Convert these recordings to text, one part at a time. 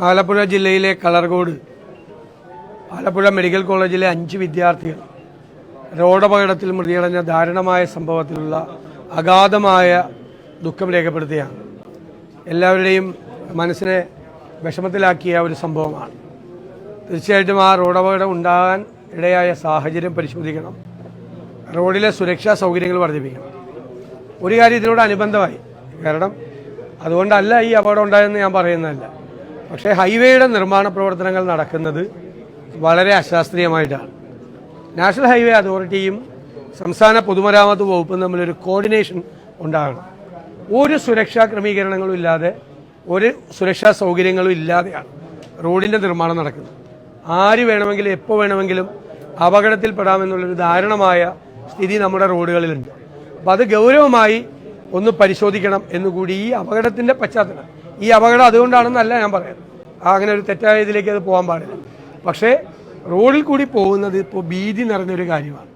ആലപ്പുഴ ജില്ലയിലെ കളർകോട് ആലപ്പുഴ മെഡിക്കൽ കോളേജിലെ അഞ്ച് വിദ്യാർത്ഥികൾ റോഡപകടത്തിൽ മൃതിയടഞ്ഞ ദാരുണമായ സംഭവത്തിലുള്ള അഗാധമായ ദുഃഖം രേഖപ്പെടുത്തുകയാണ്. എല്ലാവരുടെയും മനസ്സിനെ വിഷമത്തിലാക്കിയ ഒരു സംഭവമാണ്. തീർച്ചയായിട്ടും ആ റോഡപകടം ഉണ്ടാകാൻ ഇടയായ സാഹചര്യം പരിശോധിക്കണം. റോഡിലെ സുരക്ഷാ സൗകര്യങ്ങൾ വർദ്ധിപ്പിക്കണം. ഒരു കാര്യം ഇതിനോട് അനുബന്ധമായി. കാരണം അതുകൊണ്ടല്ല ഈ അപകടം ഉണ്ടായെന്ന് ഞാൻ പറയുന്നതല്ല. പക്ഷേ ഹൈവേയുടെ നിർമ്മാണ പ്രവർത്തനങ്ങൾ നടക്കുന്നത് വളരെ അശാസ്ത്രീയമായിട്ടാണ്. നാഷണൽ ഹൈവേ അതോറിറ്റിയും സംസ്ഥാന പൊതുമരാമത്ത് വകുപ്പും തമ്മിലൊരു കോർഡിനേഷൻ ഉണ്ടാകണം. ഒരു സുരക്ഷാ ക്രമീകരണങ്ങളും ഇല്ലാതെ ഒരു സുരക്ഷാ സൗകര്യങ്ങളും ഇല്ലാതെയാണ് റോഡിന്റെ നിർമ്മാണം നടക്കുന്നത്. ആര് വേണമെങ്കിലും എപ്പോൾ വേണമെങ്കിലും അപകടത്തിൽപ്പെടാമെന്നുള്ളൊരു ദാരുണമായ സ്ഥിതി നമ്മുടെ റോഡുകളിലുണ്ട്. അപ്പം അത് ഗൗരവമായി ഒന്ന് പരിശോധിക്കണം എന്നുകൂടി ഈ അപകടത്തിന്റെ പശ്ചാത്തലം. ഈ അപകടം അതുകൊണ്ടാണെന്നല്ല ഞാൻ പറയുന്നത്. അങ്ങനെ ഒരു തെറ്റായ ഇതിലേക്ക് അത് പോകാൻ പാടില്ല. പക്ഷേ റോഡിൽ കൂടി പോകുന്നത് ഇപ്പോൾ ഭീതി നിറഞ്ഞൊരു കാര്യമാണ്.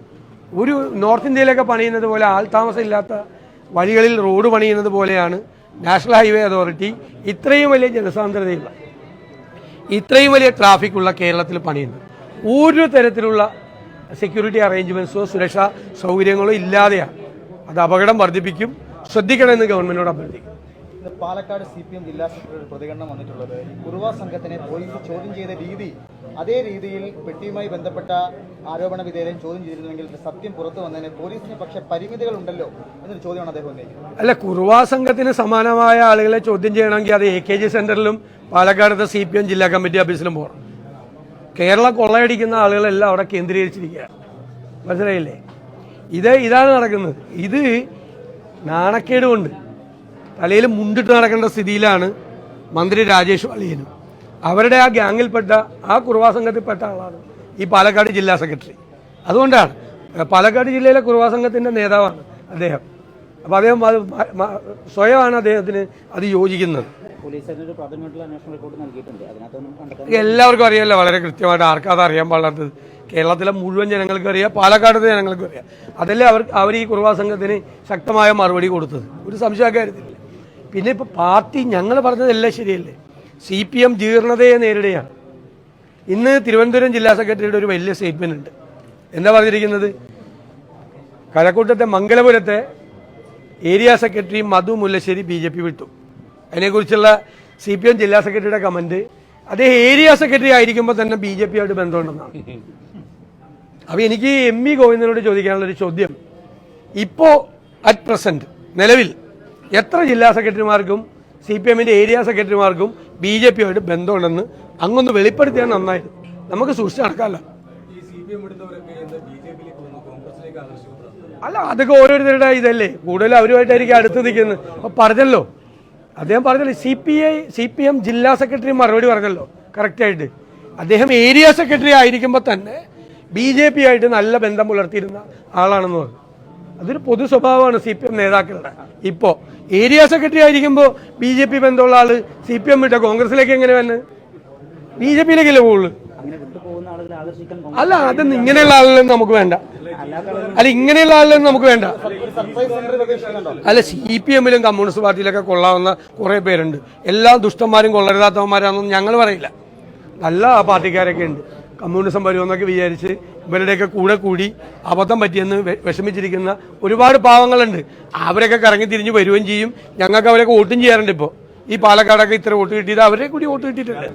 ഒരു നോർത്ത് ഇന്ത്യയിലൊക്കെ പണിയുന്നത് പോലെ ആൾതാമസം ഇല്ലാത്ത വഴികളിൽ റോഡ് പണിയുന്നത് പോലെയാണ് നാഷണൽ ഹൈവേ അതോറിറ്റി ഇത്രയും വലിയ ജനസാന്ദ്രതയുള്ള ഇത്രയും വലിയ ട്രാഫിക് ഉള്ള കേരളത്തിൽ പണിയുന്നത്. ഒരു തരത്തിലുള്ള സെക്യൂരിറ്റി അറേഞ്ച്മെന്റ്സോ സുരക്ഷാ സൗകര്യങ്ങളോ ഇല്ലാതെയാണ്. അത് അപകടം വർദ്ധിപ്പിക്കും. ശ്രദ്ധിക്കണമെന്ന് ഗവൺമെന്റിനോട് അഭ്യർത്ഥിക്കും പാലക്കാട് സി പി എം ജില്ലാ സെക്രട്ടറി പ്രതികരണം വന്നിട്ടുള്ളത്. ഈ കുറുവ സംഘത്തിനെ പോലീസ് ചോദ്യം ചെയ്ത രീതി അതേ രീതിയിൽ പെട്ടിയുമായി ബന്ധപ്പെട്ട ആരോപണ വിധേയരെയും ചോദ്യം ചെയ്തിരുന്നെങ്കിൽ സത്യം പുറത്തു വന്നതിന് പോലീസിന് പക്ഷേ പരിമിതികൾ ഉണ്ടല്ലോ എന്നൊരു ചോദ്യമാണ് അദ്ദേഹം ഉന്നയിക്കുന്നത്. അല്ല കുറുവാ സംഘത്തിന് സമാനമായ ആളുകളെ ചോദ്യം ചെയ്യണമെങ്കിൽ അത് എ കെ ജി സെന്ററിലും പാലക്കാടത്തെ സി പി എം ജില്ലാ കമ്മിറ്റി ഓഫീസിലും പോകണം. കേരളം കൊള്ളയടിക്കുന്ന ആളുകളെല്ലാം അവിടെ കേന്ദ്രീകരിച്ചിരിക്കുകയാണ്. മനസ്സിലായില്ലേ? ഇത് ഇതാണ് നടക്കുന്നത്. ഇത് നാണക്കേട് കൊണ്ട് തലയിൽ മുണ്ടിട്ട് നടക്കേണ്ട സ്ഥിതിയിലാണ് മന്ത്രി രാജേഷ് വളിയനും അവരുടെ ആ ഗ്യാങ്ങിൽപ്പെട്ട ആ കുറുവാ സംഘത്തിൽപ്പെട്ട ആളാണ് ഈ പാലക്കാട് ജില്ലാ സെക്രട്ടറി. അതുകൊണ്ടാണ് പാലക്കാട് ജില്ലയിലെ കുറുവാ സംഘത്തിന്റെ നേതാവാണ് അദ്ദേഹം. അപ്പോൾ അദ്ദേഹം അത് സ്വയമാണ് അദ്ദേഹത്തിന് അത് യോജിക്കുന്നത്. എല്ലാവർക്കും അറിയാമല്ലോ വളരെ കൃത്യമായിട്ട് ആർക്കും അതറിയാൻ അറിയാൻ പാടാത്തത് കേരളത്തിലെ മുഴുവൻ ജനങ്ങൾക്കും അറിയാം പാലക്കാടത്തെ ജനങ്ങൾക്കും അറിയാം. അതല്ലേ അവർ അവർ ഈ കുറുവാ സംഘത്തിന് ശക്തമായ മറുപടി കൊടുത്തത്. ഒരു സംശയ കാര്യത്തില്ല പിന്നെ ഇപ്പോൾ പാർട്ടി ഞങ്ങൾ പറഞ്ഞതെല്ലാം ശരിയല്ലേ? സി പി എം ജീർണതയെ നേരിടുകയാണ്. ഇന്ന് തിരുവനന്തപുരം ജില്ലാ സെക്രട്ടറിയുടെ ഒരു വലിയ സ്റ്റേറ്റ്മെന്റ് ഉണ്ട്. എന്താ പറഞ്ഞിരിക്കുന്നത്? കഴക്കൂട്ടത്തെ മംഗലപുരത്തെ area secretary Madhu Mullassery B J P വിട്ടു. അതിനെക്കുറിച്ചുള്ള സി പി എം ജില്ലാ സെക്രട്ടറിയുടെ കമന്റ് അദ്ദേഹം ഏരിയ സെക്രട്ടറി ആയിരിക്കുമ്പോൾ തന്നെ ബി ജെ പിയായിട്ട് ബന്ധമുണ്ടെന്നാണ്. അപ്പോൾ എനിക്ക് എം ഇ ഗോവിന്ദനോട് ചോദിക്കാനുള്ളൊരു ചോദ്യം. ഇപ്പോൾ അറ്റ് പ്രസന്റ് നിലവിൽ എത്ര ജില്ലാ സെക്രട്ടറിമാർക്കും സി പി എമ്മിന്റെ ഏരിയ സെക്രട്ടറിമാർക്കും ബി ജെ പിയുമായിട്ട് ബന്ധമുണ്ടെന്ന് അങ്ങൊന്ന് വെളിപ്പെടുത്തിയാൽ നന്നായിരുന്നു നമുക്ക് സൂക്ഷിച്ച് നടക്കാമല്ലോ. അല്ല അതൊക്കെ ഓരോരുത്തരുടെ ഇതല്ലേ? കൂടുതൽ അവരുമായിട്ടായിരിക്കും അടുത്ത് നിൽക്കുന്നത്. അപ്പോൾ പറഞ്ഞല്ലോ. അദ്ദേഹം പറഞ്ഞല്ലോ C P I C P M ജില്ലാ സെക്രട്ടറി മറുപടി പറഞ്ഞല്ലോ. കറക്റ്റായിട്ട് അദ്ദേഹം ഏരിയ സെക്രട്ടറി ആയിരിക്കുമ്പോൾ തന്നെ ബി ജെ പി ആയിട്ട് നല്ല ബന്ധം പുലർത്തിയിരുന്ന ആളാണെന്ന് പറഞ്ഞു. അതൊരു പൊതു സ്വഭാവമാണ് സി പി എം നേതാക്കളുടെ. ഇപ്പോൾ ഏരിയ സെക്രട്ടറി ആയിരിക്കുമ്പോൾ ബി ജെ പി ബന്ധമുള്ള ആൾ സി പി എം വിട്ട കോൺഗ്രസിലേക്ക് എങ്ങനെ വന്ന്? ബി ജെ പിയിലേക്കല്ലേ പോകുള്ളൂ അല്ല അതൊന്നും ഇങ്ങനെയുള്ള ആളുകളൊന്നും നമുക്ക് വേണ്ട. അല്ല ഇങ്ങനെയുള്ള ആളുകളൊന്നും നമുക്ക് വേണ്ട. അല്ല സി പി എമ്മിലും കമ്മ്യൂണിസ്റ്റ് പാർട്ടിയിലൊക്കെ കൊള്ളാവുന്ന കുറേ പേരുണ്ട്. എല്ലാ ദുഷ്ടന്മാരും കൊള്ളരുതാത്തവന്മാരാണെന്നും ഞങ്ങൾ പറയില്ല. നല്ല പാർട്ടിക്കാരൊക്കെ ഉണ്ട്. കമ്മ്യൂണിസം വരുമെന്നൊക്കെ വിചാരിച്ച് ഇവരുടെയൊക്കെ കൂടെ കൂടി അബദ്ധം പറ്റിയെന്ന് വിഷമിച്ചിരിക്കുന്ന ഒരുപാട് പാവങ്ങളുണ്ട്. അവരൊക്കെ കറങ്ങി തിരിഞ്ഞ് വരികയും ചെയ്യും. ഞങ്ങൾക്ക് അവരൊക്കെ വോട്ടും ചെയ്യാറുണ്ട് ഇപ്പോൾ ഈ പാലക്കാടൊക്കെ ഇത്ര വോട്ട് കിട്ടിയത് അവരെ കൂടി വോട്ട് കിട്ടിയിട്ടുണ്ട്.